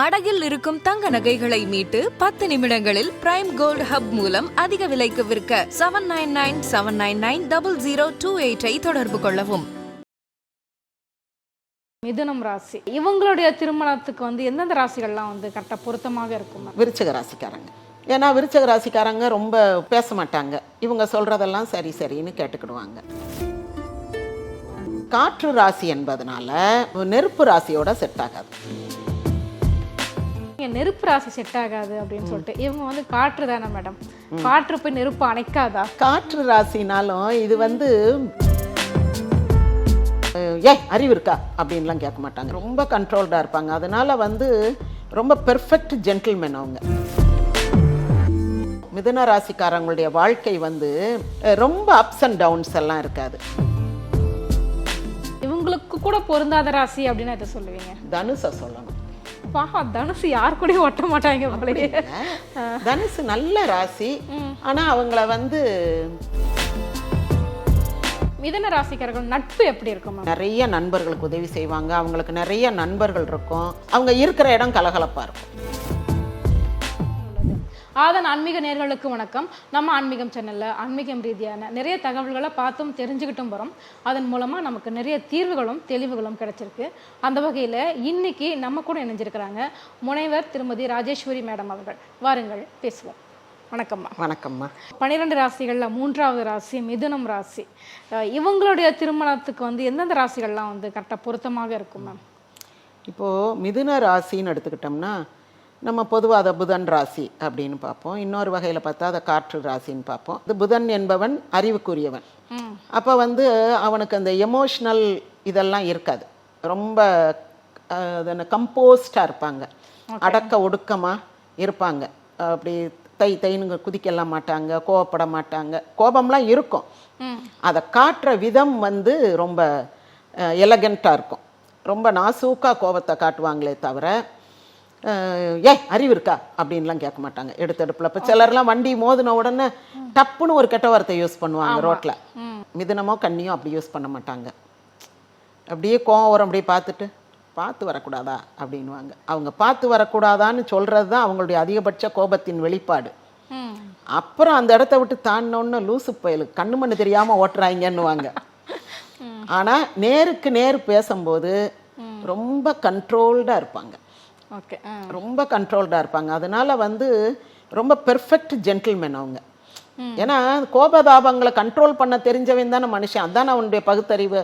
அடகில் இருக்கும் தங்க நகைகளை மீட்டு பத்து நிமிடங்களில் பிரைம் கோல்ட் ஹப் மூலம் அதிக விலைக்கு விற்க seven nine nine seven nine nine double zero two எயிட்டை தொடர்பு கொள்ளவும். மிதுனம் ராசி. இவங்களுடைய திருமணத்துக்கு வந்து எந்தெந்த ராசிகள்லாம் வந்து கரெக்டாக பொருத்தமாக இருக்கும் விருச்சக ராசிக்காரங்க. ஏன்னா விருச்சக ராசிக்காரங்க ரொம்ப பேச மாட்டாங்க. இவங்க சொல்றதெல்லாம் சரி சரின்னு கேட்டுக்கிடுவாங்க. காற்று ராசி என்பதனால நெருப்பு ராசியோட செட் ஆகாது. நெருப்பு ராசி செட் ஆகாது அப்படின்னு சொல்லிட்டு இவங்க வந்து காற்று தானே மேடம் காற்று போய் நெருப்பு அணைக்காதா? காற்று ராசினாலும் இது வந்து ஏய் அறிவு இருக்கா? அப்படின்லாம் கேட்க மாட்டாங்க. ரொம்ப கண்ட்ரோல்டாக இருப்பாங்க. அதனால வந்து ரொம்ப பெர்ஃபெக்ட் ஜென்டில்மேன் அவங்க. மிதுன ராசிக்காரங்களுடைய வாழ்க்கை வந்து ரொம்ப அப்ஸ் அண்ட் டவுன்ஸ் எல்லாம் இருக்காது. இவங்களுக்கு கூட பொருந்தாத ராசி அப்படின்னு இதை சொல்லுவீங்க? தனுசை சொல்லணும். பாஹா தனுசு யார் கூடயும் ஒட்ட மாட்டாங்க போலயே. தனுசு நல்ல ராசி. ஆனா அவங்கள வந்து மிதுன ராசிக்காரர்கள் நட்பு எப்படி இருக்கும் நிறைய நண்பர்களுக்கு உதவி செய்வாங்க. அவங்களுக்கு நிறைய நண்பர்கள் இருக்கும். அவங்க இருக்கிற இடம் கலகலப்பா இருக்கும். ஆதன் ஆன்மீக நேர்களுக்கு வணக்கம். நம்ம ஆன்மீகம் சேனல்ல ஆன்மீகம் ரீதியான நிறைய தகவல்களை பார்த்தும் தெரிஞ்சுக்கிட்டும் வரோம். அதன் மூலமா நமக்கு நிறைய தீர்வுகளும் தெளிவுகளும் கிடைச்சிருக்கு. அந்த வகையில இன்னைக்கு நம்ம கூட இணைஞ்சிருக்கிறாங்க முனைவர் திருமதி ராஜேஸ்வரி மேடம் அவர்கள். வாருங்கள் பேசுவோம். வணக்கம்மா. வணக்கம்மா. பன்னிரெண்டு ராசிகள்ல மூன்றாவது ராசி மிதுனம் ராசி. இவங்களுடைய திருமணத்துக்கு வந்து எந்தெந்த ராசிகள்லாம் வந்து கரெக்டாக பொருத்தமாக இருக்கும் மேம் இப்போது மிதுன ராசின்னு எடுத்துக்கிட்டோம்னா நம்ம பொதுவாக அதை புதன் ராசி அப்படின்னு பார்ப்போம். இன்னொரு வகையில் பார்த்தா அதை காற்று ராசின்னு பார்ப்போம். இது புதன் என்பவன் அறிவுக்குரியவன். அப்போ வந்து அவனுக்கு அந்த எமோஷ்னல் இதெல்லாம் இருக்காது. ரொம்ப கம்போஸ்டாக இருப்பாங்க. அடக்க ஒடுக்கமாக இருப்பாங்க. அப்படி தை தைனுங்க குதிக்கலாம் மாட்டாங்க கோவப்பட மாட்டாங்க. கோபம்லாம் இருக்கும். அதை காட்டுற விதம் வந்து ரொம்ப எலகண்ட்டாக இருக்கும். ரொம்ப நாசூக்காக கோபத்தை காட்டுவாங்களே தவிர ஏய் அறிவு இருக்கா? அப்படின்லாம் கேட்க மாட்டாங்க. எடுத்தெடுப்பில் இப்போ சிலர்லாம் வண்டி மோதின உடனே டப்புன்னு ஒரு கெட்ட வார்த்தை யூஸ் பண்ணுவாங்க ரோட்டில் மிதுனமோ கண்ணியோ அப்படி யூஸ் பண்ண மாட்டாங்க. அப்படியே கோவம் வரும் அப்படியே பார்த்துட்டு பார்த்து வரக்கூடாதா? அப்படின்வாங்க அவங்க பார்த்து வரக்கூடாதான்னு சொல்கிறது தான் அவங்களுடைய அதிகபட்ச கோபத்தின் வெளிப்பாடு. அப்புறம் அந்த இடத்த விட்டு தாண்டினோன்னு லூசு பயலுக்கு கண்ணு மண்ணு தெரியாமல் ஓட்டுறாங்கன்னுவாங்க. ஆனால் நேருக்கு நேர் பேசும்போது ரொம்ப கண்ட்ரோல்டாக இருப்பாங்க. ஓகே ரொம்ப கண்ட்ரோல்டாக இருப்பாங்க. அதனால வந்து ரொம்ப பெர்ஃபெக்ட் ஜென்டில்மேன் அவங்க. ஏன்னா கோபதாபங்களை கண்ட்ரோல் பண்ண தெரிஞ்சவன் தானே மனுஷன். அதான் அவனுடைய பகுத்தறிவு.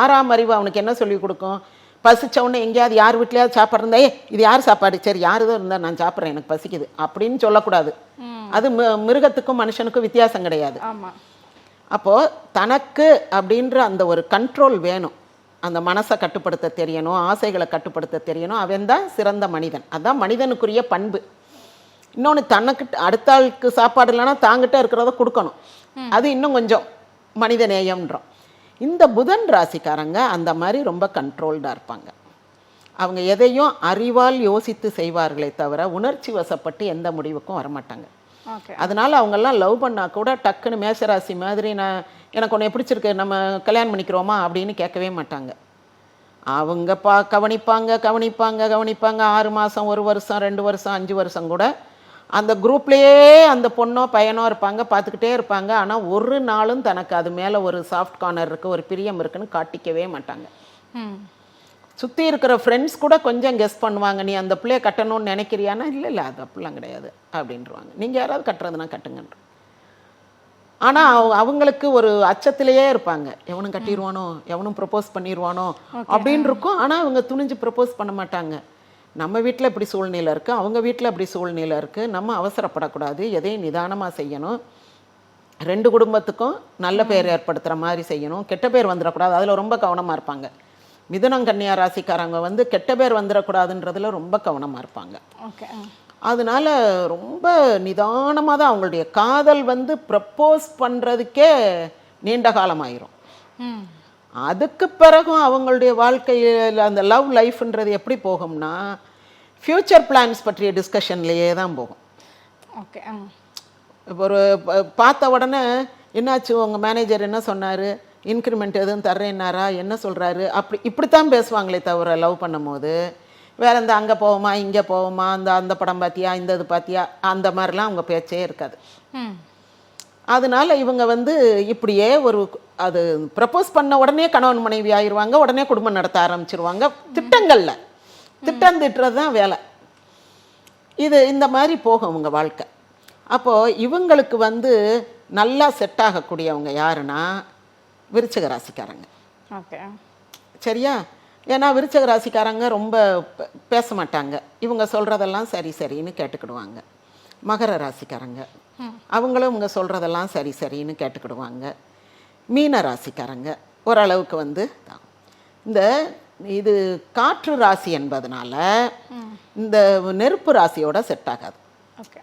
ஆறாம் அறிவு அவனுக்கு என்ன சொல்லி கொடுக்கும்? பசிச்ச உடனே எங்கேயாவது யார் வீட்லயாவது சாப்பாடு இருந்தா ஏ இது யார் சாப்பாடு? சரி யார் இதோ இருந்தா நான் சாப்பிட்றேன் எனக்கு பசிக்குது. அப்படின்னு சொல்லக்கூடாது. அது மிருகத்துக்கும் மனுஷனுக்கும் வித்தியாசம் கிடையாது. அப்போது தனக்கு அப்படின்ற அந்த ஒரு கண்ட்ரோல் வேணும். அந்த மனசை கட்டுப்படுத்த தெரியணும் ஆசைகளை கட்டுப்படுத்த தெரியணும். அவன் தான் சிறந்த மனிதன். அதான் மனிதனுக்குரிய பண்பு. இன்னொன்று தனக்கு அடுத்த ஆளுக்கு சாப்பாடு இல்லைன்னா தாங்கிட்ட இருக்கிறத கொடுக்கணும். அது இன்னும் கொஞ்சம் மனித நேயம்ன்றோம் இந்த புதன் ராசிக்காரங்க அந்த மாதிரி ரொம்ப கண்ட்ரோல்டாக இருப்பாங்க. அவங்க எதையும் அறிவால் யோசித்து செய்வார்களே தவிர உணர்ச்சி வசப்பட்டு எந்த முடிவுக்கும் வரமாட்டாங்க. அதனால அவங்கெல்லாம் லவ் பண்ணா கூட டக்குன்னு மேசராசி மாதிரி நான் எனக்கு உன்னை பிடிச்சிருக்கு நம்ம கல்யாணம் பண்ணிக்கிறோமா அப்படின்னு கேட்கவே மாட்டாங்க. அவங்க பா கவனிப்பாங்க கவனிப்பாங்க கவனிப்பாங்க. ஆறு மாதம் ஒரு வருஷம் ரெண்டு வருஷம் அஞ்சு வருஷம் கூட அந்த குரூப்லேயே அந்த பொண்ணோ பையனோ இருப்பாங்க பார்த்துக்கிட்டே இருப்பாங்க. ஆனால் ஒரு நாளும் தனக்கு அது மேலே ஒரு சாஃப்ட் கார்னர் இருக்குது ஒரு பிரியம் இருக்குன்னு காட்டிக்கவே மாட்டாங்க. ம். சுற்றி இருக்கிற ஃப்ரெண்ட்ஸ் கூட கொஞ்சம் கெஸ் பண்ணுவாங்க நீ அந்த பிள்ளைய கட்டணும்னு நினைக்கிறியானா இல்லை இல்லை அது அப்படிலாம் கிடையாது அப்படின்றவாங்க. நீங்கள் யாராவது கட்டுறதுனா கட்டுங்கன்ற. ஆனால் அவங்களுக்கு ஒரு அச்சத்திலேயே இருப்பாங்க. எவனும் கட்டிடுவானோ எவனும் ப்ரப்போஸ் பண்ணிடுவானோ அப்படின்னு இருக்கும் ஆனால் அவங்க துணிஞ்சு ப்ரப்போஸ் பண்ண மாட்டாங்க. நம்ம வீட்டில் இப்படி சூழ்நிலை இருக்குது அவங்க வீட்டில் இப்படி சூழ்நிலை இருக்குது நம்ம அவசரப்படக்கூடாது எதையும் நிதானமாக செய்யணும். ரெண்டு குடும்பத்துக்கும் நல்ல பேர் ஏற்படுத்துகிற மாதிரி செய்யணும். கெட்ட பேர் வந்துடக்கூடாது. அதில் ரொம்ப கவனமாக இருப்பாங்க. மிதுனம் கன்னியா ராசிக்காரங்க வந்து கெட்ட பேர் வந்துடக்கூடாதுன்றதுல ரொம்ப கவனமாக இருப்பாங்க. ஓகே அதனால ரொம்ப நிதானமாக தான் அவங்களுடைய காதல் வந்து ப்ரப்போஸ் பண்ணுறதுக்கே நீண்ட காலமாயிரும். அதுக்கு பிறகும் அவங்களுடைய வாழ்க்கையில் அந்த லவ் லைஃப்ன்றது எப்படி போகும்னா ஃப்யூச்சர் பிளான்ஸ் பற்றிய டிஸ்கஷன்லேயே தான் போகும். ஓகே ஒரு பார்த்த உடனே என்னாச்சு? உங்கள் மேனேஜர் என்ன சொன்னார்? இன்க்ரிமெண்ட் எதுவும் தர்றேன்னாரா? என்ன சொல்கிறாரு அப்படி இப்படித்தான் பேசுவாங்களே தவிர லவ் பண்ணும்போது. வேற இந்த அங்கே போவோமா இங்கே போவோமா அந்த அந்த படம் பார்த்தியா இந்த இது பார்த்தியா அந்த மாதிரிலாம் அவங்க பேச்சே இருக்காது. அதனால இவங்க வந்து இப்படியே ஒரு அது ப்ரப்போஸ் பண்ண உடனே கணவன் மனைவி ஆயிடுவாங்க உடனே குடும்பம் நடத்த ஆரம்பிச்சிருவாங்க. திட்டங்கள்ல. திட்டம் திட்டுறது தான் வேலை. இது இந்த மாதிரி போகும் அவங்க வாழ்க்கை. அப்போது இவங்களுக்கு வந்து நல்லா செட் ஆகக்கூடியவங்க யாருன்னா விருச்சிக ராசிக்காரங்க. ஓகே. சரியா? ஏன்னா விருச்சக ராசிக்காரங்க ரொம்ப பேச மாட்டாங்க. இவங்க சொல்கிறதெல்லாம் சரி சரின்னு கேட்டுக்கிடுவாங்க. மகர ராசிக்காரங்க. அவங்களும் இவங்க சொல்கிறதெல்லாம் சரி சரின்னு கேட்டுக்கிடுவாங்க. மீன ராசிக்காரங்க. ஓரளவுக்கு வந்து. இந்த இது காற்று ராசி என்பதனால இந்த நெருப்பு ராசியோட செட் ஆகாது.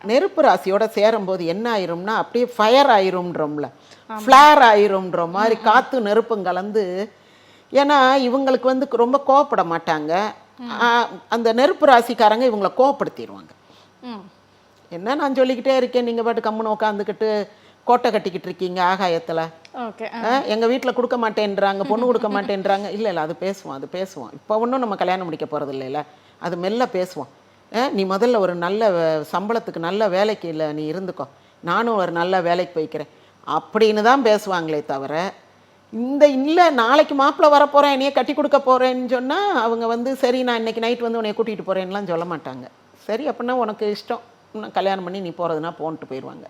நெருப்பு ராசியோட சேரும்போது என்ன ஆயிரும்னா அப்படியே ஃபயர் ஆயிரும்ன்றோம்ல. ஃப்ளேர் ஆயிரும்ன்ற மாதிரி காத்து நெருப்பும் கலந்து ஏன்னா இவங்களுக்கு வந்து ரொம்ப கோவப்பட மாட்டாங்க. அந்த நெருப்பு ராசிக்காரங்க இவங்களை கோவப்படுத்திடுவாங்க என்ன நான் சொல்லிக்கிட்டே இருக்கேன் நீங்கள் பாட்டு கம்முன்னு உட்காந்துக்கிட்டு கோட்டை கட்டிக்கிட்டு இருக்கீங்க ஆகாயத்தில். ஓகே எங்கள் வீட்டில் கொடுக்க மாட்டேன்றாங்க பொண்ணு கொடுக்க மாட்டேன்றாங்க. இல்லை இல்லை அது பேசுவோம் அது பேசுவோம். இப்போ ஒன்றும் நம்ம கல்யாணம் முடிக்க போகிறது இல்லைல்ல அது மெல்ல பேசுவோம். நீ முதல்ல ஒரு நல்ல சம்பளத்துக்கு நல்ல வேலைக்கு இல்லை நீ இருந்துக்கோ. நானும் ஒரு நல்ல வேலைக்கு போய்க்கிறேன். அப்படின்னு தான் பேசுவாங்களே தவிர இந்த இல்லை நாளைக்கு மாப்பிள்ளை வரப்போகிறேன் என்னைய கட்டி கொடுக்க போகிறேன்னு சொன்னால் அவங்க வந்து சரி நான் இன்னைக்கு நைட் வந்து உன்னை கூட்டிகிட்டு போகிறேன்லாம் சொல்ல மாட்டாங்க. சரி அப்படின்னா உனக்கு இஷ்டம். நான் கல்யாணம் பண்ணி நீ போகிறதுனா போன்ட்டு போயிடுவாங்க.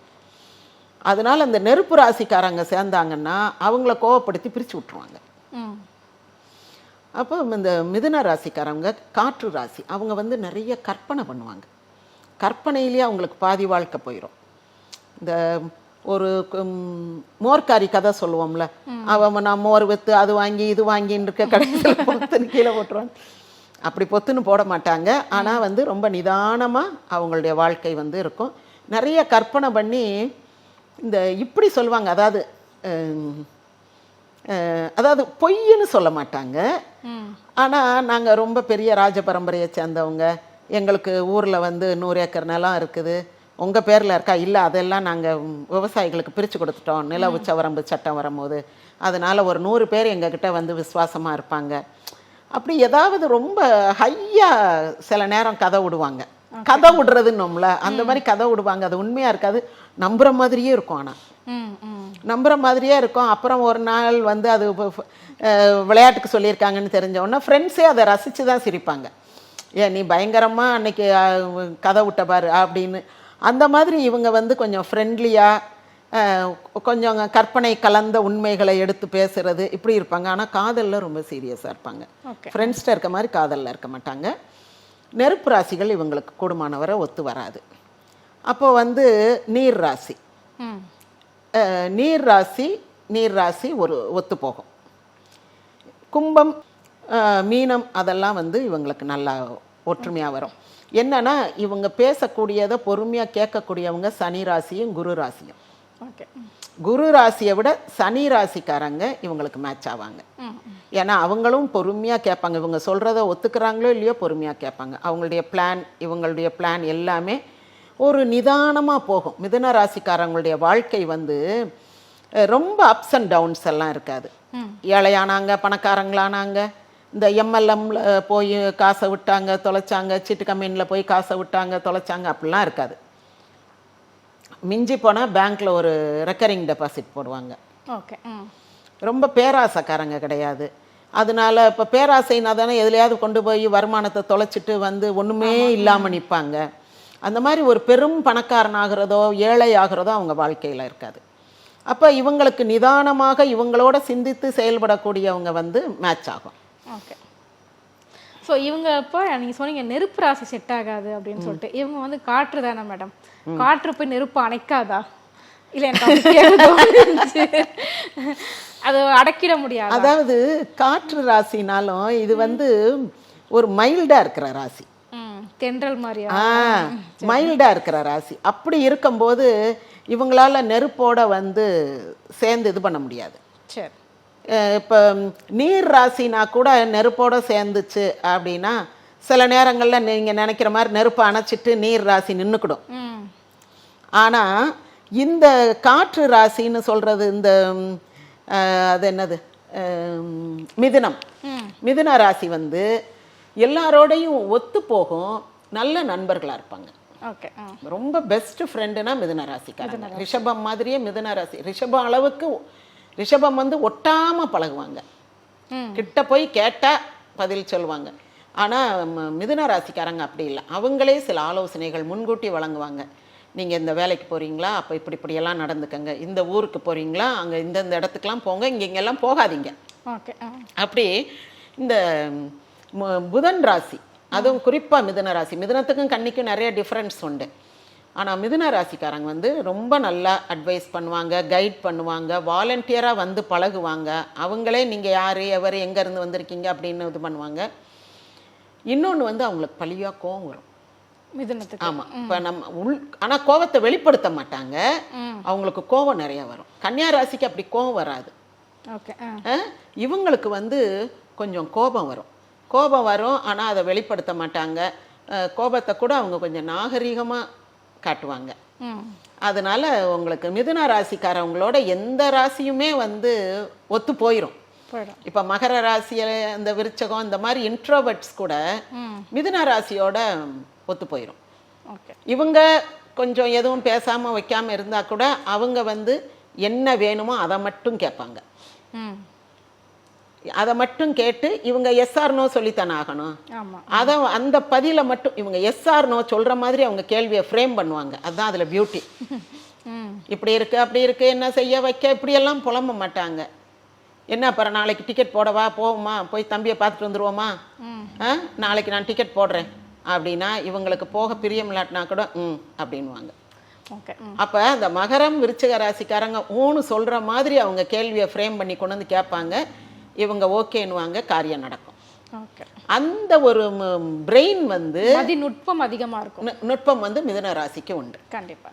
அதனால அந்த நெருப்பு ராசிக்காரங்க சேர்ந்தாங்கன்னா அவங்கள கோவப்படுத்தி பிரித்து விட்ருவாங்க அப்போ இந்த மிதுன ராசிக்காரங்க காற்று ராசி அவங்க வந்து நிறைய கற்பனை பண்ணுவாங்க. கற்பனையிலேயே அவங்களுக்கு பாதி வாழ்க்கை போயிடும் இந்த ஒரு மோர்காரி கதை சொல்லுவோம்ல. அவன் நான் மோர் வித்து அது வாங்கி இது வாங்கின்னு இருக்க கடைசியில் பொத்துன்னு கீழே போட்டுருவான் அப்படி பொத்துன்னு போட மாட்டாங்க. ஆனால் வந்து ரொம்ப நிதானமாக அவங்களுடைய வாழ்க்கை வந்து இருக்கும். நிறைய கற்பனை பண்ணி இந்த இப்படி சொல்லுவாங்க. அதாவது அதாவது பொய்ன்னு சொல்ல மாட்டாங்க. ஆனால் நாங்கள் ரொம்ப பெரிய ராஜ பரம்பரையை சேர்ந்தவங்க. எங்களுக்கு ஊரில் வந்து நூறு ஏக்கர் நிலம் இருக்குது. உங்கள் பேரில் இருக்கா? இல்லை அதெல்லாம் நாங்கள் விவசாயிகளுக்கு பிரித்து கொடுத்துட்டோம். நில உச்சவரம்பு சட்டம் வரும்போது. அதனால் ஒரு நூறு பேர் எங்ககிட்ட வந்து விசுவாசமாக இருப்பாங்க. அப்படி ஏதாவது ரொம்ப ஹையாக சில நேரம் கதை விடுவாங்க. கதை விடுறதுன்னோம்ல அந்த மாதிரி கதை விடுவாங்க. அது உண்மையாக இருக்காது. நம்புகிற மாதிரியே இருக்கும் ஆனால் நம்புற மாதிரியே இருக்கும். அப்புறம் ஒரு நாள் வந்து அது விளையாட்டுக்கு சொல்லியிருக்காங்கன்னு தெரிஞ்ச உடனே ஃப்ரெண்ட்ஸே அதை ரசித்து தான் சிரிப்பாங்க. ஏன் நீ பயங்கரமாக அன்னைக்கு கதை விட்ட பாரு அப்படின்னு. அந்த மாதிரி இவங்க வந்து கொஞ்சம் ஃப்ரெண்ட்லியாக கொஞ்சம் கற்பனை கலந்த உண்மைகளை எடுத்து பேசுறது இப்படி இருப்பாங்க. ஆனால் காதலில் ரொம்ப சீரியஸாக இருப்பாங்க. ஃப்ரெண்ட்ஸ்கிட்ட இருக்க மாதிரி காதலில் இருக்க மாட்டாங்க. நெருப்பு ராசிகள் இவங்களுக்கு கூடுமானவரை ஒத்து வராது. அப்போ வந்து நீர் ராசி. நீர் ராசி நீர் ராசி ஒரு ஒத்து போகும். கும்பம் மீனம் அதெல்லாம் வந்து இவங்களுக்கு நல்லா ஒற்றுமையாக வரும். என்னன்னா இவங்க பேசக்கூடியதை பொறுமையாக கேட்கக்கூடியவங்க சனி ராசியும் குரு ராசியும். ஓகே. குரு ராசியை விட சனி ராசிக்காரங்க இவங்களுக்கு மேட்ச் ஆவாங்க. ஏன்னா அவங்களும் பொறுமையாக கேட்பாங்க. இவங்க சொல்கிறத ஒத்துக்கிறாங்களோ இல்லையோ பொறுமையாக கேட்பாங்க. அவங்களுடைய பிளான் இவங்களுடைய பிளான் எல்லாமே ஒரு நிதானமாக போகும். மிதுன ராசிக்காரங்களுடைய வாழ்க்கை வந்து ரொம்ப அப்ஸ் அண்ட் டவுன்ஸ் எல்லாம் இருக்காது. ஏழையானாங்க பணக்காரங்களானாங்க இந்த எம்எல்எம்ல போய் காசை விட்டாங்க தொலைச்சாங்க சீட்டு கம்பெனியில் போய் காசை விட்டாங்க தொலைச்சாங்க அப்படிலாம் இருக்காது. மிஞ்சி போனால் பேங்க்கில் ஒரு ரெக்கரிங் டெபாசிட் போடுவாங்க. ஓகே ரொம்ப பேராசைக்காரங்க கிடையாது. அதனால இப்போ பேராசைனா தானே எதுலையாவது கொண்டு போய் வருமானத்தை தொலைச்சிட்டு வந்து ஒன்றுமே இல்லாமல் நிற்பாங்க அந்த மாதிரி ஒரு பெரும் பணக்காரன் ஆகிறதோ ஏழை ஆகிறதோ அவங்க வாழ்க்கையில் இருக்காது. அப்போ இவங்களுக்கு நிதானமாக இவங்களோட சிந்தித்து செயல்படக்கூடியவங்க வந்து மேட்ச் ஆகும். ஓகே ஸோ இவங்க இப்போ நீங்கள் சொன்னீங்க நெருப்பு ராசி செட் ஆகாது அப்படின்னு சொல்லிட்டு. இவங்க வந்து காற்று தானே மேடம் காற்று போய் நெருப்பு அணைக்காதா? இல்லை எனக்கு. அது அடக்கிட முடியாது? அதாவது காற்று ராசினாலும் இது வந்து ஒரு மைல்டாக இருக்கிற ராசி. தென்றல் மாதிரியா? ஆ மைல்டாக இருக்கிற ராசி. அப்படி இருக்கும்போது இவங்களால நெருப்போட வந்து சேர்ந்து இது பண்ண முடியாது. சரி. இப்போ நீர் ராசினா கூட நெருப்போட சேர்ந்துச்சு அப்படின்னா சில நேரங்களில் நீங்கள் நினைக்கிற மாதிரி நெருப்பை அணைச்சிட்டு நீர் ராசி நின்றுக்கிடும் ஆனால் இந்த காற்று ராசின்னு சொல்கிறது இந்த அது என்னது? மிதுனம். மிதுன ராசி வந்து எல்லாரோடையும் ஒத்து போகும் நல்ல நண்பர்களா இருப்பாங்க. ரொம்ப பெஸ்ட் ஃப்ரெண்டுனா மிதுன ராசிக்காரங்க. ரிஷபம் மாதிரியே மிதுன ராசி. ரிஷபம் அளவுக்கு ரிஷபம் வந்து ஒட்டாம பழகுவாங்க. கிட்ட போய் கேட்டா பதில் சொல்லுவாங்க. ஆனா ம- மிதுன ராசிக்காரங்க அப்படி இல்லை. அவங்களே சில ஆலோசனைகள் முன்கூட்டி வழங்குவாங்க. நீங்க இந்த வேலைக்கு போறீங்களா? அப்ப இப்படி இப்படியெல்லாம் நடந்துக்கங்க. இந்த ஊருக்கு போறீங்களா? அங்க இந்தந்த இடத்துக்குலாம் போங்க. இங்க இங்கெல்லாம் போகாதீங்க. ஓகே. அப்படி இந்த புதன் ராசி அதுவும் குறிப்பாக மிதுன ராசி. மிதுனத்துக்கும் கன்னிக்கும் நிறைய டிஃப்ரென்ஸ் உண்டு. ஆனால் மிதுன ராசிக்காரங்க வந்து ரொம்ப நல்லா அட்வைஸ் பண்ணுவாங்க கைட் பண்ணுவாங்க வாலண்டியராக வந்து பழகுவாங்க. அவங்களே நீங்கள் யார் எவர் எங்கேருந்து வந்திருக்கீங்க அப்படின்னு இது பண்ணுவாங்க. இன்னொன்று வந்து அவங்களுக்கு பழியாக கோவம் வரும். மிதுனத்துக்கு. ஆமாம் இப்போ நம்ம உள் ஆனால் கோவத்தை வெளிப்படுத்த மாட்டாங்க. அவங்களுக்கு கோவம் நிறைய வரும். கன்னியா ராசிக்கு அப்படி கோவம் வராது. ஓகே இவங்களுக்கு வந்து கொஞ்சம் கோபம் வரும். கோபம் வரும் ஆனால் அதை வெளிப்படுத்த மாட்டாங்க. கோபத்தை கூட அவங்க கொஞ்சம் நாகரிகமாக காட்டுவாங்க. அதனால உங்களுக்கு மிதுன ராசிக்காரவங்களோட எந்த ராசியுமே வந்து ஒத்து போயிடும். இப்போ மகர ராசியில் இந்த விருச்சகம் இந்த மாதிரி இன்ட்ரோவர்ட்ஸ் கூட மிதுன ராசியோட ஒத்து போயிடும் இவங்க கொஞ்சம் எதுவும் பேசாமல் வைக்காமல் இருந்தால் கூட அவங்க வந்து என்ன வேணுமோ அதை மட்டும் கேட்பாங்க. அதை மட்டும் கேட்டு இவங்க எஸ்ஆர் நோ சொல்லித்தானே ஆகணும். அதை அந்த பதிலை மட்டும் இவங்க எஸ்ஆர் நோ சொல்கிற மாதிரி அவங்க கேள்வியை ஃப்ரேம் பண்ணுவாங்க. அதுதான் அதில் பியூட்டி இப்படி இருக்கு அப்படி இருக்கு என்ன செய்ய வைக்க? இப்படியெல்லாம் புலம்ப மாட்டாங்க. என்ன அப்புறம் நாளைக்கு டிக்கெட் போடவா? போவோமா? போய் தம்பியை பார்த்துட்டு வந்துருவோமா? ஆ? நாளைக்கு நான் டிக்கெட் போடுறேன். அப்படின்னா இவங்களுக்கு போக பிரியம் இல்லாட்டினா கூட ம் அப்படின்வாங்க அப்போ அந்த மகரம் விருச்சிக ராசிக்காரங்க ஊன்னு சொல்கிற மாதிரி அவங்க கேள்வியை ஃப்ரேம் பண்ணி கொண்டு வந்து கேட்பாங்க. இவங்க ஓகேன்னுவாங்க காரியம் நடக்கும். ஓகே. அந்த ஒரு பிரெயின் வந்து நுட்பம் அதிகமாக இருக்கும். நுட்பம் வந்து மிதுன ராசிக்கு உண்டு. கண்டிப்பா.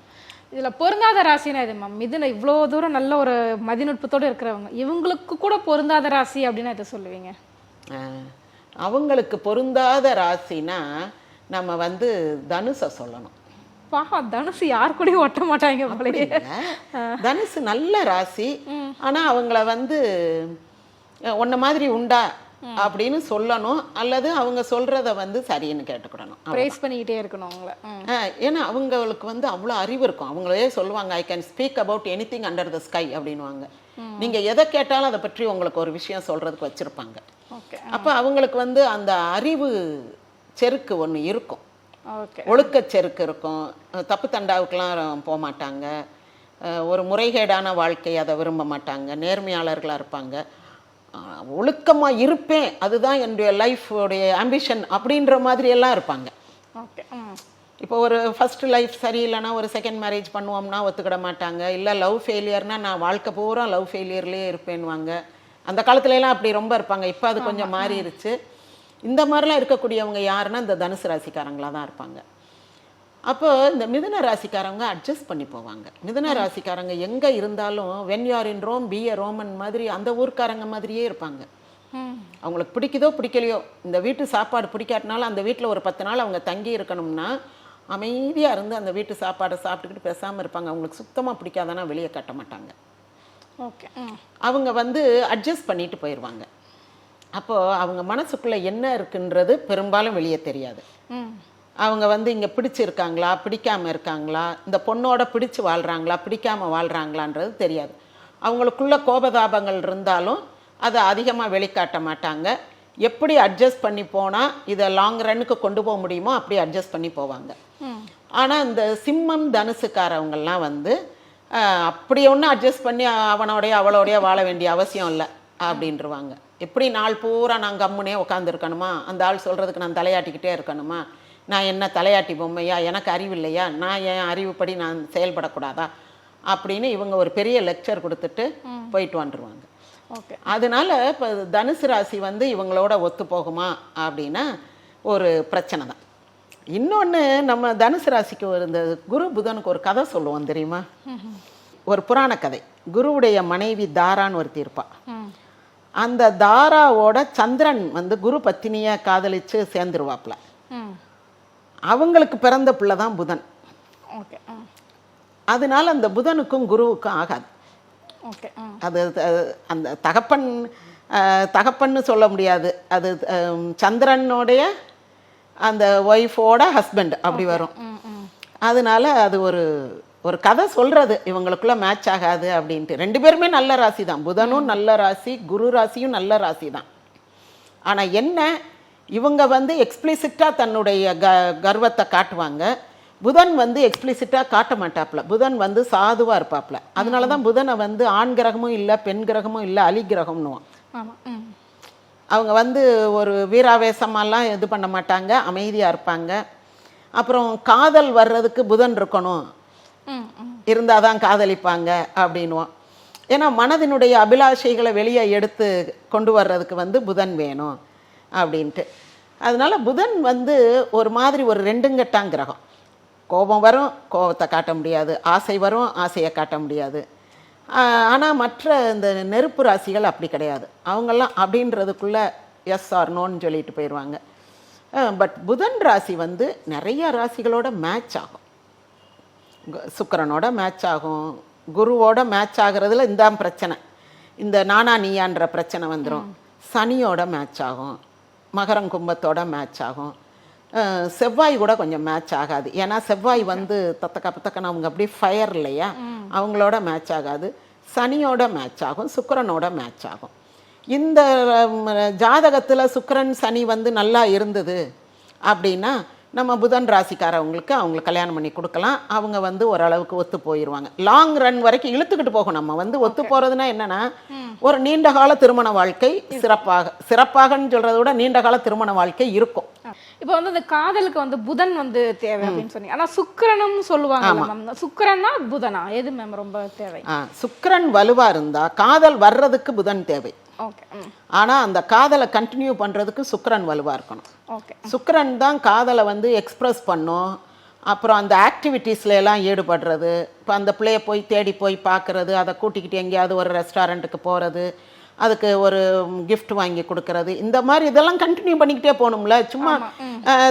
இதுல பொருந்தாத ராசினா இது மேம் இதுல இவ்வளோ தூரம் நல்ல ஒரு மதிநுட்பத்தோட இருக்கிறவங்க. இவங்களுக்கு கூட பொருந்தாத ராசி அப்படின்னா இதை சொல்லுவீங்க? அவங்களுக்கு பொருந்தாத ராசினா நம்ம வந்து தனுசை சொல்லணும். பாஹா தனுசு யார் கூடயும் ஒட்ட மாட்டாங்க? தனுசு நல்ல ராசி. ஆனா அவங்கள வந்து உன்ன மாதிரி உண்டா அப்படின்னு சொல்லணும். அல்லது அவங்க சொல்றத வந்து சரின்னு கேட்டுக்கிடணும். ப்ரைஸ் பண்ணிக்கிட்டே இருக்கணும் அவங்கள. ஏன்னா அவங்களுக்கு வந்து அவ்வளோ அறிவு இருக்கும். அவங்களே சொல்லுவாங்க I can speak about anything under the sky அப்படின்வாங்க நீங்க எதை கேட்டாலும் அதை பற்றி உங்களுக்கு ஒரு விஷயம் சொல்றதுக்கு வச்சிருப்பாங்க. அப்போ அவங்களுக்கு வந்து அந்த அறிவு செருக்கு ஒன்று இருக்கும். ஓகே. ஒழுக்கச் செருக்கு இருக்கும். தப்பு தண்டாவுக்கெல்லாம் போக மாட்டாங்க. ஒரு முறைகேடான வாழ்க்கை அதை விரும்ப மாட்டாங்க. நேர்மையாளர்களாக இருப்பாங்க. ஒழுக்கமாக இருப்பேன் அதுதான் என்னுடைய லைஃபுடைய ஆம்பிஷன் அப்படின்ற மாதிரி எல்லாம் இருப்பாங்க. ஓகே இப்போ ஒரு ஃபர்ஸ்ட் லைஃப் சரியில்லைன்னா ஒரு செகண்ட் மேரேஜ் பண்ணுவோம்னா ஒத்துக்கிட மாட்டாங்க. இல்லை லவ் ஃபெயிலியர்னா நான் வாழ்க்கை பூரா லவ் ஃபெயிலியர்லேயே இருப்பேன்வாங்க அந்த காலத்துல எல்லாம் அப்படி ரொம்ப இருப்பாங்க. இப்போ அது கொஞ்சம் மாறிடுச்சு இந்த மாதிரிலாம் இருக்கக்கூடியவங்க யாருன்னா இந்த தனுசு ராசிக்காரங்களா தான் இருப்பாங்க. அப்போ இந்த மிதுன ராசிக்காரங்க அட்ஜஸ்ட் பண்ணி போவாங்க. மிதுன ராசிக்காரங்க எங்கே இருந்தாலும் when you're in Rome be a Roman மாதிரி அந்த ஊர்க்காரங்க மாதிரியே இருப்பாங்க. அவங்களுக்கு பிடிக்குதோ பிடிக்கலையோ இந்த வீட்டு சாப்பாடு பிடிக்காட்டினாலும் அந்த வீட்டில் ஒரு பத்து நாள் அவங்க தங்கி இருக்கணும்னா அமைதியாக இருந்து அந்த வீட்டு சாப்பாடை சாப்பிட்டுக்கிட்டு பேசாமல் இருப்பாங்க. அவங்களுக்கு சுத்தமாக பிடிக்காதனா வெளியே கட்ட மாட்டாங்க. ஓகே அவங்க வந்து அட்ஜஸ்ட் பண்ணிட்டு போயிடுவாங்க அப்போது அவங்க மனசுக்குள்ளே என்ன இருக்குன்றது பெரும்பாலும் வெளியே தெரியாது. அவங்க வந்து இங்கே பிடிச்சிருக்காங்களா பிடிக்காம இருக்காங்களா இந்த பொண்ணோட பிடிச்சு வாழ்கிறாங்களா பிடிக்காம வாழ்கிறாங்களான்றது தெரியாது. அவங்களுக்குள்ள கோபதாபங்கள் இருந்தாலும் அதை அதிகமாக வெளிக்காட்ட மாட்டாங்க. எப்படி அட்ஜஸ்ட் பண்ணி போனால் இதை லாங் ரன்னுக்கு கொண்டு போக முடியுமோ அப்படி அட்ஜஸ்ட் பண்ணி போவாங்க. ஆனால் இந்த சிம்மம் தனுசுக்காரவங்கெல்லாம் வந்து அப்படி ஒன்றும் அட்ஜஸ்ட் பண்ணி அவனோடைய அவளோடைய வாழ வேண்டிய அவசியம் இல்லை அப்படின்றவாங்க. எப்படி நாள் பூரா நான் கம்முனே உட்காந்துருக்கணுமா அந்த ஆள் சொல்கிறதுக்கு நான் தலையாட்டிக்கிட்டே இருக்கணுமா? நான் என்ன தலையாட்டி பொம்மையா? எனக்கு அறிவு இல்லையா நான் என் அறிவுப்படி நான் செயல்படக்கூடாதா? அப்படின்னு இவங்க ஒரு பெரிய லெக்சர் கொடுத்துட்டு போயிட்டு வந்துருவாங்க. ஓகே. அதனால இப்போ தனுசு ராசி வந்து இவங்களோட ஒத்து போகுமா? அப்படின்னா ஒரு பிரச்சனை தான். இன்னொன்று நம்ம தனுசு ராசிக்கு ஒரு இந்த குரு புதனுக்கு ஒரு கதை சொல்லுவோம் தெரியுமா? ஒரு புராண கதை. குருவுடைய மனைவி தாரான்னு ஒருத்தி இருப்பா. ம். அந்த தாராவோட சந்திரன் வந்து குரு பத்தினியை காதலிச்சு சேர்ந்துருவாப்புல. ம். அவங்களுக்கு பிறந்த பிள்ளை தான் புதன். ஓகே அதனால அந்த புதனுக்கும் குருவுக்கும் ஆகாது. ஓகே அது அந்த தகப்பன் தகப்பன்னு சொல்ல முடியாது. அது சந்திரனுடைய அந்த ஒய்ஃபோட ஹஸ்பண்ட் அப்படி வரும். அதனால அது ஒரு ஒரு கதை சொல்றது. இவங்களுக்குள்ள மேட்ச் ஆகாது அப்படின்ட்டு. ரெண்டு பேருமே நல்ல ராசி தான் புதனும் நல்ல ராசி குரு ராசியும் நல்ல ராசி தான் ஆனா என்ன இவங்க வந்து எக்ஸ்பிளிசிட்டாக தன்னுடைய க கர்வத்தை காட்டுவாங்க. புதன் வந்து எக்ஸ்பிளிசிட்டாக காட்ட மாட்டாப்புல புதன் வந்து சாதுவாக இருப்பாப்புல அதனால தான் புதனை வந்து ஆண் கிரகமும் இல்லை பெண் கிரகமும் இல்லை அலி கிரகம்னுவான். அவங்க வந்து ஒரு வீராவேசமெல்லாம் இது பண்ண மாட்டாங்க. அமைதியாக இருப்பாங்க. அப்புறம் காதல் வர்றதுக்கு புதன் இருக்கணும். இருந்தால் தான் காதலிப்பாங்க அப்படின்னுவோம் ஏன்னா மனதினுடைய அபிலாஷைகளை வெளியே எடுத்து கொண்டு வர்றதுக்கு வந்து புதன் வேணும். அப்படின்ட்டு. அதனால புதன் வந்து ஒரு மாதிரி ஒரு ரெண்டுங்கட்டாங் கிரகம். கோபம் வரும் கோபத்தை காட்ட முடியாது. ஆசை வரும் ஆசையை காட்ட முடியாது. ஆனால் மற்ற இந்த நெருப்பு ராசிகள் அப்படி கிடையாது. அவங்கெல்லாம் அப்படின்றதுக்குள்ள எஸ் ஆர் நோன்னு சொல்லிட்டு போயிடுவாங்க பட் புதன் ராசி வந்து நிறைய ராசிகளோட மேட்ச் ஆகும். சுக்கிரனோட மேட்ச் ஆகும். குருவோட மேட்ச் ஆகுறதுல இந்த பிரச்சனை. இந்த நானா நீயான்ற பிரச்சனை வந்துடும் சனியோட மேட்ச் ஆகும். மகரம் கும்பத்தோட மேட்ச் ஆகும். செவ்வாய் கூட கொஞ்சம் மேட்ச் ஆகாது. ஏன்னா செவ்வாய் வந்து தத்தக்க பத்தக்கன அவங்க அப்படியே ஃபயர் இல்லையா? அவங்களோட மேட்ச் ஆகாது. சனியோட மேட்ச் ஆகும். சுக்கிரனோட மேட்ச் ஆகும். இந்த ஜாதகத்தில் சுக்கிரன் சனி வந்து நல்லா இருந்தது அப்படின்னா நம்ம புதன் ராசிக்காரவங்களுக்கு அவங்களுக்கு கல்யாணம் பண்ணி கொடுக்கலாம். அவங்க வந்து ஓரளவுக்கு ஒத்து போயிடுவாங்க லாங் ரன் வரைக்கும் இழுத்துக்கிட்டு போகும் நம்ம வந்து ஒத்து போகிறதுனா என்னன்னா ஒரு நீண்ட கால திருமண வாழ்க்கை சிறப்பாக சிறப்பாகன்னு சொல்கிறத விட நீண்ட கால திருமண வாழ்க்கை இருக்கும். இப்போ வந்து இந்த காதலுக்கு வந்து புதன் வந்து தேவை அப்படின்னு சொன்னீங்க. ஆனா சுக்கிரனும் சொல்லுவாங்க மேம் சுக்கிரனா புதனா? எது மேம் ரொம்ப தேவை? சுக்கிரன் வலுவாக இருந்தால் காதல் வர்றதுக்கு புதன் தேவை. ஆனால் அந்த காதலை கண்டினியூ பண்ணுறதுக்கு சுக்கிரன் வலுவாக இருக்கணும். ஓகே சுக்கிரன் தான் காதலை வந்து எக்ஸ்பிரஸ் பண்ணும். அப்புறம் அந்த ஆக்டிவிட்டீஸ்ல எல்லாம் ஈடுபடுறது. இப்போ அந்த பிள்ளைய போய் தேடி போய் பார்க்கறது அதை கூட்டிக்கிட்டு எங்கேயாவது ஒரு ரெஸ்டாரண்ட்டுக்கு போகிறது அதுக்கு ஒரு gift வாங்கி கொடுக்கறது. இந்த மாதிரி இதெல்லாம் கண்டினியூ பண்ணிக்கிட்டே போகணும்ல. சும்மா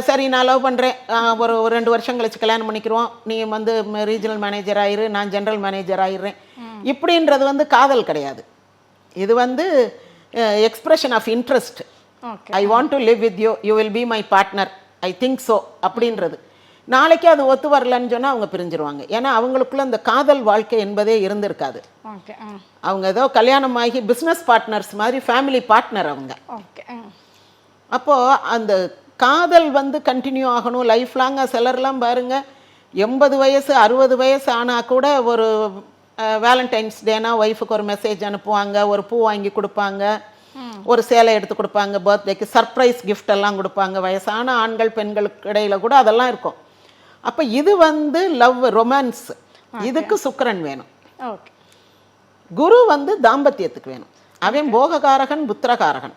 சரி நான் லவ் பண்ணுறேன் ஒரு ஒரு ரெண்டு வருஷம் கழிச்சு கல்யாணம் பண்ணிக்கிறோம். நீ வந்து ரீஜனல் மேனேஜர் ஆயிரு நான் ஜெனரல் மேனேஜர் ஆயிடுறேன். இப்படின்றது வந்து காதல் கிடையாது. இது வந்து expression of interest I want to live with you you will be my partner I think so அப்படின்றது. நாளைக்கு அது ஒத்து வரலன்னு சொன்னால் அவங்க பிரிஞ்சிருவாங்க. ஏன்னா அவங்களுக்குள்ள அந்த காதல் வாழ்க்கை என்பதே இருந்திருக்காது. அவங்க ஏதோ கல்யாணம் ஆகி பிஸ்னஸ் பார்ட்னர்ஸ் மாதிரி ஃபேமிலி பார்ட்னர் அவங்க. அப்போது அந்த காதல் வந்து கண்டினியூ ஆகணும். லைஃப் லாங்காக சிலர்லாம் பாருங்க. எண்பது வயசு அறுபது வயசு ஆனால் கூட ஒரு வேலண்டைன்ஸ் டேனா ஒய்ஃபுக்கு ஒரு மெசேஜ் அனுப்புவாங்க ஒரு பூ வாங்கி கொடுப்பாங்க ஒரு சேலை எடுத்து கொடுப்பாங்க பர்த்டேக்கு சர்ப்ரைஸ் gift எல்லாம் கொடுப்பாங்க. வயசான ஆண்கள் பெண்களுக்கு இடையில கூட அதெல்லாம் இருக்கும். அப்போ இது வந்து லவ் ரொமான்ஸ் இதுக்கு சுக்கிரன் வேணும். குரு வந்து தாம்பத்தியத்துக்கு வேணும். அவன் போககாரகன் புத்திரகாரகன்.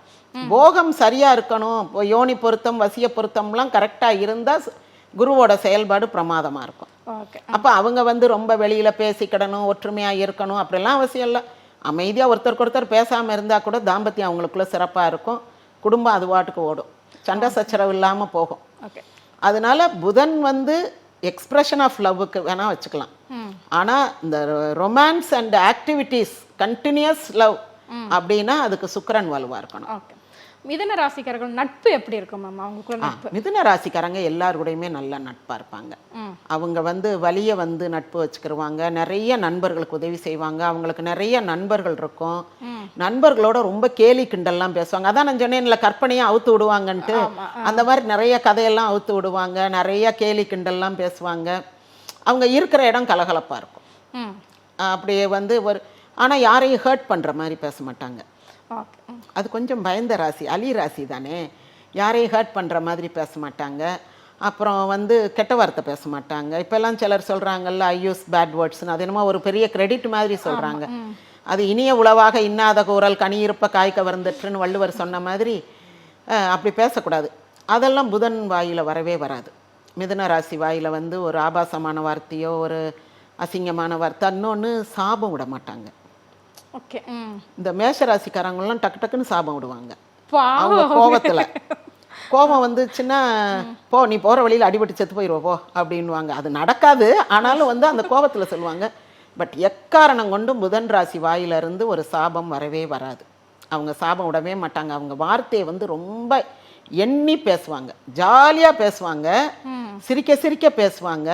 போகம் சரியா இருக்கணும். யோனி பொருத்தம் வசிய பொருத்தம்லாம் கரெக்டா இருந்தா ச- குருவோட செயல்பாடு பிரமாதமா இருக்கும். ஓகே அப்ப அவங்க வந்து ரொம்ப வெளியில பேசிக்கிடணும் ஒற்றுமையா இருக்கணும் அப்படிலாம் அவசியம் இல்லை. அமைதியா ஒருத்தருக்கு ஒருத்தர் பேசாம இருந்தா கூட தாம்பத்தியம் அவங்களுக்குள்ள சிறப்பா இருக்கும். குடும்பம் அது பாட்டுக்கு ஓடும். சண்டை சச்சரவு இல்லாம போகும். ஓகே அதனால புதன் வந்து எக்ஸ்பிரஷன் ஆஃப் லவ்வுக்கு வேணா வச்சுக்கலாம். ம். ஆனா இந்த romance and activities continuous love அப்படின்னா அதுக்கு சுக்கிரன் வலுவா இருக்கணும். ஓகே மிதன ராசிக்காரர்கள் நட்பு எப்படி இருக்கும் மேம் அவங்களுக்குள்ள ஆ, நட்பு. மிதுன ராசிக்காரங்க எல்லாரோடையுமே நல்ல நட்பா இருப்பாங்க. அவங்க வந்து வலிய வந்து நட்பு வச்சுக்கிருவாங்க. நிறைய நண்பர்களுக்கு உதவி செய்வாங்க. அவங்களுக்கு நிறைய நண்பர்கள் இருக்கும். நண்பர்களோட ரொம்ப கேலி கிண்டல்லாம் பேசுவாங்க. அதான் நான் சொன்னேன்ல கற்பனையா அவுத்து விடுவாங்கன்ட்டு. அந்த மாதிரி நிறைய கதையெல்லாம் அவுத்து விடுவாங்க. நிறைய கேலி கிண்டல்லாம் பேசுவாங்க. அவங்க இருக்கிற இடம் கலகலப்பா இருக்கும். அப்படியே வந்து ஒரு ஆனா யாரையும் ஹர்ட் பண்ற மாதிரி பேச மாட்டாங்க. அது கொஞ்சம் பயந்த ராசி அலி ராசி தானே. யாரையும் ஹர்ட் பண்ற மாதிரி பேச மாட்டாங்க. அப்புறம் வந்து கெட்ட வார்த்தை பேச மாட்டாங்க. இப்பெல்லாம் சிலர் சொல்றாங்கல்ல ஐ யூஸ் பேட் வேர்ட்ஸ்னு அது என்னமோ ஒரு பெரிய கிரெடிட் மாதிரி சொல்றாங்க. அது இனிய உளவாக இன்னாத கூறல் கனி இருப்ப காய்க்க வருந்துட்டுன்னு வள்ளுவர் சொன்ன மாதிரி அப்படி பேசக்கூடாது. அதெல்லாம் புதன் வாயில வரவே வராது. மிதுன ராசி வாயில வந்து ஒரு ஆபாசமான வார்த்தையோ ஒரு அசிங்கமான வார்த்தை இன்னொன்று சாபம் விட மாட்டாங்க. ஓகே ம் இந்த மேஷ ராசிக்காரங்களாம் டக்கு டக்குன்னு சாபம் விடுவாங்க. அவங்க கோபத்துல கோபம் வந்துச்சுன்னா போ நீ போற வழியில அடிபட்டு செத்து போயிடுவ போ அப்படின்வாங்க அது நடக்காது ஆனாலும் வந்து அந்த கோபத்துல சொல்லுவாங்க. பட் எக்காரணம் கொண்டும் புதன் ராசி வாயில இருந்து ஒரு சாபம் வரவே வராது. அவங்க சாபம் விடவே மாட்டாங்க. அவங்க வார்த்தையை வந்து ரொம்ப எண்ணி பேசுவாங்க. ஜாலியாக பேசுவாங்க. சிரிக்க சிரிக்க பேசுவாங்க.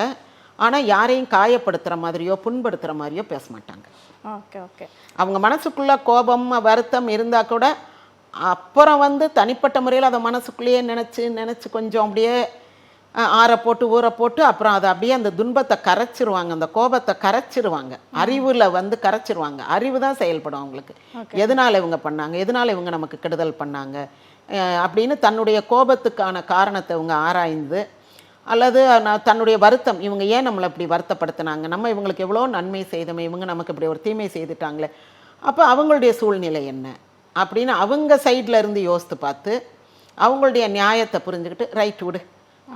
ஆனால் யாரையும் காயப்படுத்துகிற மாதிரியோ புண்படுத்துகிற மாதிரியோ பேச மாட்டாங்க. Okay okay. அவங்க மனசுக்குள்ள கோபம் வருத்தம் இருந்தால் கூட அப்புறம் வந்து தனிப்பட்ட முறையில் அதை மனசுக்குள்ளேயே நினச்சி நினச்சி கொஞ்சம் அப்படியே ஆற போட்டு ஊற போட்டு அப்புறம் அதை அப்படியே அந்த துன்பத்தை கரைச்சிருவாங்க. அந்த கோபத்தை கரைச்சிருவாங்க. அறிவில் வந்து கரைச்சிருவாங்க. அறிவு தான் செயல்படும் அவங்களுக்கு. எதனால இவங்க பண்ணாங்க? எதனால இவங்க நமக்கு கெடுதல் பண்ணாங்க? அப்படின்னு தன்னுடைய கோபத்துக்கான காரணத்தை இவங்க ஆராய்ந்து அல்லது தன்னுடைய வருத்தம் இவங்க ஏன் நம்மளை இப்படி வருத்தப்படுத்தினாங்க? நம்ம இவங்களுக்கு எவ்வளோ நன்மை செய்தோமே இவங்க நமக்கு இப்படி ஒரு தீமை செய்துட்டாங்களே. அப்போ அவங்களுடைய சூழ்நிலை என்ன? அப்படின்னு அவங்க சைடில் இருந்து யோசித்து பார்த்து அவங்களுடைய நியாயத்தை புரிஞ்சுக்கிட்டு ரைட் விடு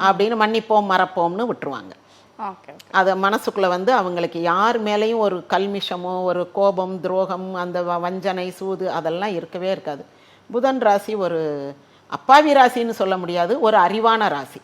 அப்படின்னு மன்னிப்போம் மறப்போம்னு விட்டுருவாங்க. அதை மனசுக்குள்ளே வந்து அவங்களுக்கு யார் மேலேயும் ஒரு கல்மிஷமோ ஒரு கோபம் துரோகம் அந்த வ- வஞ்சனை சூது அதெல்லாம் இருக்கவே இருக்காது. புதன் ராசி ஒரு அப்பாவி ராசின்னு சொல்ல முடியாது ஒரு அறிவான ராசி.